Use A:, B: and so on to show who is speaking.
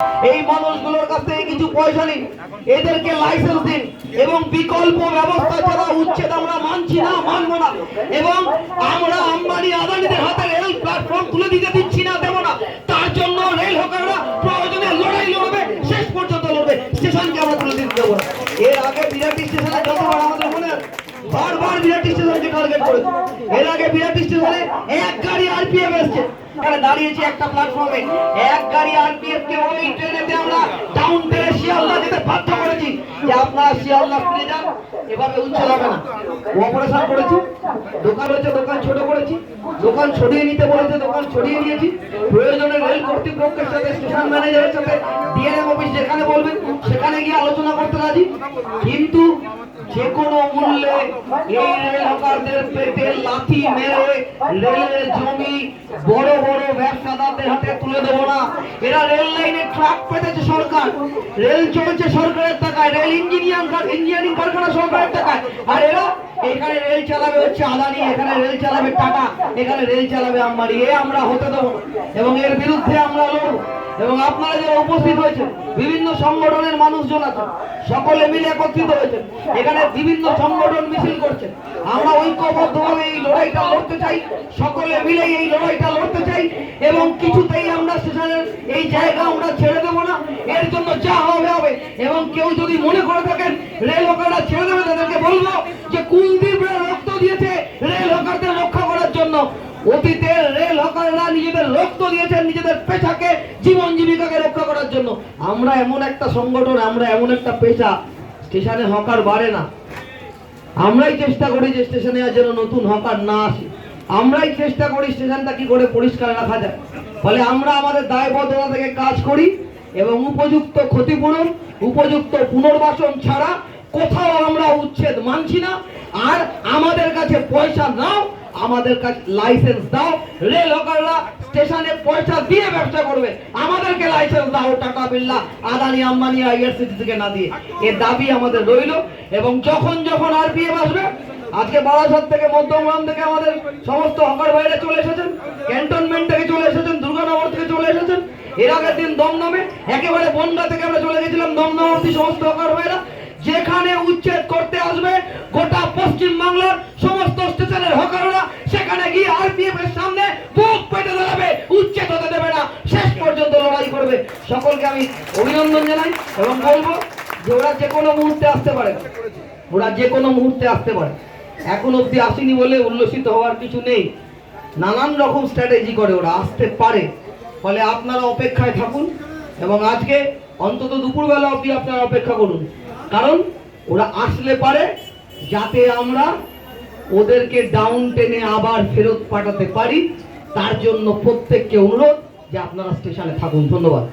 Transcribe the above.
A: এই মানুষগুলোর কাছ থেকে কিছু পয়সা নিন। এদেরকে লাইসেন্স দিন এবং বিকল্প ব্যবস্থা ছাড়া উচ্ছেদ আমরা মানছি না, মানবো না। এবং আমরা আম্বানি আদানিদের হাতে রেল প্ল্যাটফর্ম তুলে দিতে দিচ্ছি না, দেবো না। তার জন্য রেল হকাররা প্রয়োজনে লড়াই লড়বে, শেষ পর্যন্ত লড়বে। স্টেশনকে আমরা তুলে দিতে দেবো এর আগে বিরাটি স্টেশনে যতবার আমাদের মনে বারবার বিরাটি স্টেশনকে টার্গেট করেছে। এর আগে বিরাটি স্টেশনে এক গাড়ি আরপিএফ এসছে এখানে দাঁড়িয়েছি একটা প্ল্যাটফর্মে এক গাড়ি আরপিএফ কে ওই ট্রেনেতে আমরা ডাউন ট্রেনে শিয়ালদা যেতে বাধ্য করেছি যে আপনারা শিয়ালদা দোকান দোকান ছোট করেছি, দোকান ছড়িয়ে নিতে বলেছে, দোকান ছড়িয়ে নিয়েছি। প্রয়োজনে রেল যেখানে সেখানে গিয়ে আলোচনা করতে রাজি। কিন্তু যে কোনো মূল্যে এই রেল হকারদের পেটে লাথি মেরে রেলের জমি বড় বড় ব্যবসাদারদের হাতে তুলে দেবো না। এরা রেল লাইনে ট্রাক পেতেছে সরকার। রেল চলছে সরকারের টাকায়। রেল ইঞ্জিনিয়ার, ইঞ্জিনিয়ারিং কারখানা সরকারের আর এখানে রেল চালাবে হচ্ছে আদানি, এখানে রেল চালাবে এখানে রেল চালাবে এ আমরা হতে দেবো এবং এর বিরুদ্ধে আমরা এবং আপনারা যারা উপস্থিত হয়েছেন, বিভিন্ন সংগঠনের মানুষজন আছে সকলে মিলে একত্রিত হয়েছেন, এখানে বিভিন্ন সংগঠন মিছিল করছেন। আমরা ঐক্যবদ্ধভাবে এই লড়াইটা লড়তে চাই, সকলে মিলে এই লড়াইটা লড়তে চাই, এবং কিছুতেই আমরা স্টেশনের এই জায়গা আমরা ছেড়ে দেবো না। এর জন্য যা হবে হবে। এবং কেউ যদি মনে করে থাকেন, রেল হকাররা ছেড়ে দেবে বলব যে কুলদীপরা রক্ত দিয়েছে রেল হকারদের রক্ষা করার জন্য। রেল হকাররা নিজেদের রক্ত দিয়েছেন নিজেদের পেশাকে, জীবন জীবিকাকে রক্ষা করার জন্য। আমরা এমন একটা সংগঠন, আমরা এমন একটা পেশা, স্টেশনে হকার বাড়ে না। আমরাই চেষ্টা করি যে স্টেশনে যেন নতুন হকার না আসে। আমরাই চেষ্টা করি স্টেশনটা কি করে পরিষ্কার রাখা যায়। ফলে আমরা আমাদের দায়বদ্ধতা থেকে কাজ করি এবং উপযুক্ত ক্ষতিপূরণ, উপযুক্ত পুনর্বাসন ছাড়া কোথাও আমরা উচ্ছেদ মানছি না। আর আমাদের কাছে পয়সা নাও, আমাদের কাছে লাইসেন্স দাও। রেল হকাররা স্টেশনে পয়সা দিয়ে ব্যবসা করবে। আমাদেরকে লাইসেন্স দাও, টাকা, বিল্লা, আদানি, আম্বানি আইআরসিটি থেকে না দিয়ে। এর দাবি আমাদের রইল। এবং যখন যখন আর আরপিএফ আসবে, আজকে বারাসাত থেকে মধ্যমগ্রাম থেকে আমাদের সমস্ত হকার বাইরে চলে এসেছেন, ক্যান্টনমেন্ট থেকে চলে এসেছেন, দুর্গানগর থেকে চলে এসেছেন। এর আগের দিন দমদমে, একেবারে বনগা থেকে আমরা চলে গেছিলাম দমদম সমস্ত হকার ভাইরা। যেখানে উচ্ছেদ করতে আসবে। গোটা পশ্চিম বাংলার সমস্ত স্টেশনের হকাররা সেখানে গিয়ে আরপিএফ এর সামনে বুক পেটে দাঁড়াবে উচ্ছেদ হতে দেবে না। শেষ পর্যন্ত লড়াই করবে। সকলকে আমি অভিনন্দন জানাই এবং বলব যে ওরা যে কোনো মুহূর্তে আসতে পারে ওরা যে কোনো মুহূর্তে আসতে পারে। এখন অবধি আসেনি বলে উল্লসিত হওয়ার কিছু নেই। নানান রকম স্ট্র্যাটেজি করে ওরা আসতে পারে। ফলে আপনারা অপেক্ষায় থাকুন এবং আজকে অন্তত দুপুরবেলা অবধি আপনারা অপেক্ষা করুন। কারণ ওরা আসলে পারে যাতে আমরা ওদেরকে ডাউন টেনে আবার ফেরত পাঠাতে পারি। তার জন্য প্রত্যেককে অনুরোধ যে আপনারা স্টেশনে থাকুন। ধন্যবাদ।